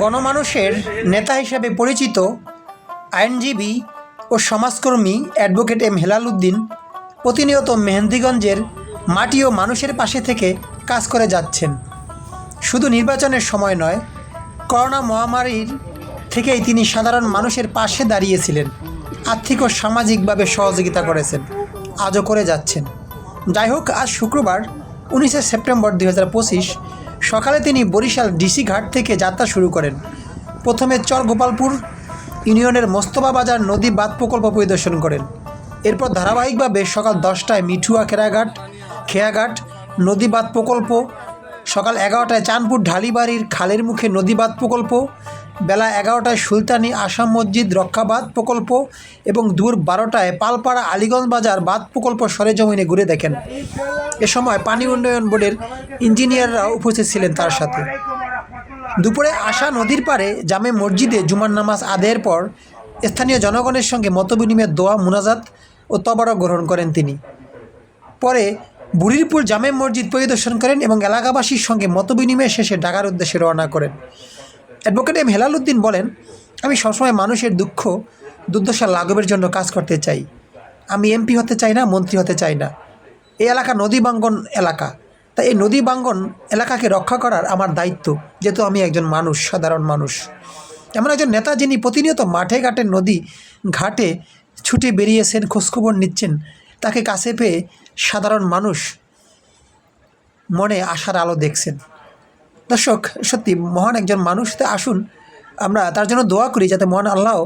গণমানুষের নেতা হিসেবে পরিচিত আইনজীবী ও সমাজকর্মী অ্যাডভোকেট এম হেলাল উদ্দিন প্রতিনিয়ত মেহেন্দিগঞ্জের মাটি ও মানুষের পাশে থেকে কাজ করে যাচ্ছেন। শুধু নির্বাচনের সময় নয়, করোনা মহামারীর থেকেই তিনি সাধারণ মানুষের পাশে দাঁড়িয়েছিলেন, আর্থিক ও সামাজিকভাবে সহযোগিতা করেছেন, আজও করে যাচ্ছেন। যাই হোক, আজ শুক্রবার, উনিশে সেপ্টেম্বর দুই হাজার পঁচিশ সকালে তিনি বরিশাল ডিসি ঘাট থেকে যাত্রা শুরু করেন। প্রথমে চর গোপালপুর ইউনিয়নের মোস্তফা বাজার নদী বাঁধ প্রকল্প পরিদর্শন করেন। এরপর ধারাবাহিকভাবে সকাল দশটায় মিঠুয়া খেরাঘাট খেয়াঘাট নদী বাঁধ প্রকল্প, সকাল এগারোটায় চানপুর ঢালিবাড়ির খালের মুখে নদী বাঁধ প্রকল্প বেলা এগারোটায় সুলতানি আসাম মসজিদ রক্ষাবাদ প্রকল্প এবং দূর বারোটায় পালপাড়া আলিগঞ্জ বাজার বাঁধ প্রকল্প সরেজমিনে ঘুরে দেখেন। এ সময় পানি উন্নয়ন বোর্ডের ইঞ্জিনিয়াররা উপস্থিত ছিলেন তার সাথে। দুপুরে আশা নদীর পাড়ে জামে মসজিদে জুমার নামাজ আদায়ের পর স্থানীয় জনগণের সঙ্গে মতবিনিময়ের দোয়া, মুনাজাত ও তবারক গ্রহণ করেন তিনি। পরে বুড়িরপুর জামে মসজিদ পরিদর্শন করেন এবং এলাকাবাসীর সঙ্গে মতবিনিময় শেষে ঢাকার উদ্দেশ্যে রওনা করেন। অ্যাডভোকেট এম হেলাল উদ্দিন বলেন, আমি সবসময় মানুষের দুঃখ, দুর্দশা লাঘবের জন্য কাজ করতে চাই। আমি এমপি হতে চাই না, মন্ত্রী হতে চাই না। এই এলাকা নদী বাঙ্গন এলাকা। তাই এই নদী বাঙ্গন এলাকাকে রক্ষা করার আমার দায়িত্ব, যেহেতু আমি একজন মানুষ, সাধারণ মানুষ। এমন একজন নেতা যিনি প্রতিনিয়ত মাঠে ঘাটে নদী ঘাটে ছুটে বেরিয়েছেন খোঁজখবর নিচ্ছেন, তাকে কাছে পেয়ে সাধারণ মানুষ মনে আশার আলো দেখছেন। দর্শক, সত্যি মহান একজন মানুষ তো আসুন, আমরা তার জন্য দোয়া করি যাতে মহান আল্লাহ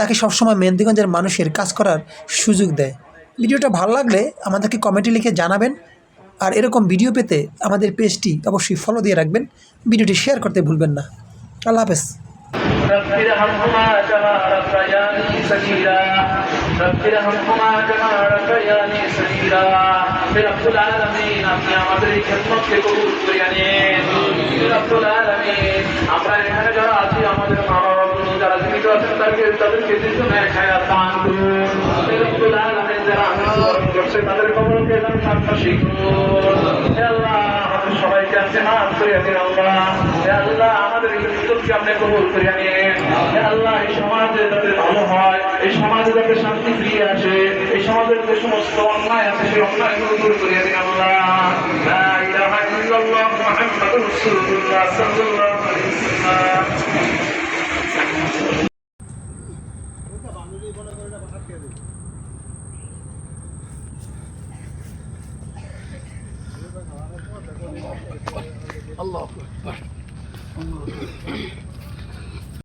তাকে সবসময় মেহেন্দিগঞ্জের মানুষের কাজ করার সুযোগ দেয়। ভিডিওটা ভালো লাগলে আমাদেরকে কমেন্টে লিখে জানাবেন, আর এরকম ভিডিও পেতে আমাদের পেজটি অবশ্যই ফলো দিয়ে রাখবেন। ভিডিওটি শেয়ার করতে ভুলবেন না। আল্লাহ হাফেজ। রব্বির হামহুমা কামা আমাদের এই খেদমতকে কবুল করিয়া নেন। হে এখানে যারা আছি, আমাদের মা বাবা বন্ধু যারা যারা আন্দোলন করছে, তাদের কবরকে যেন সাক্ষী করুন। আল্লাহ, আমাদের সবাইকে আজকে মাফ করিয়া দিন আল্লাহ। আল্লাহ, আমাদের এই আল্লাহ, এই সমাজ সমাজে শান্তি ফিরিয়ে আসে এই সমাজের যে সমস্ত অন্যায় আছে সেই অন্যায়গুলো দূর করে দিন আল্লাহ। লা ইলাহা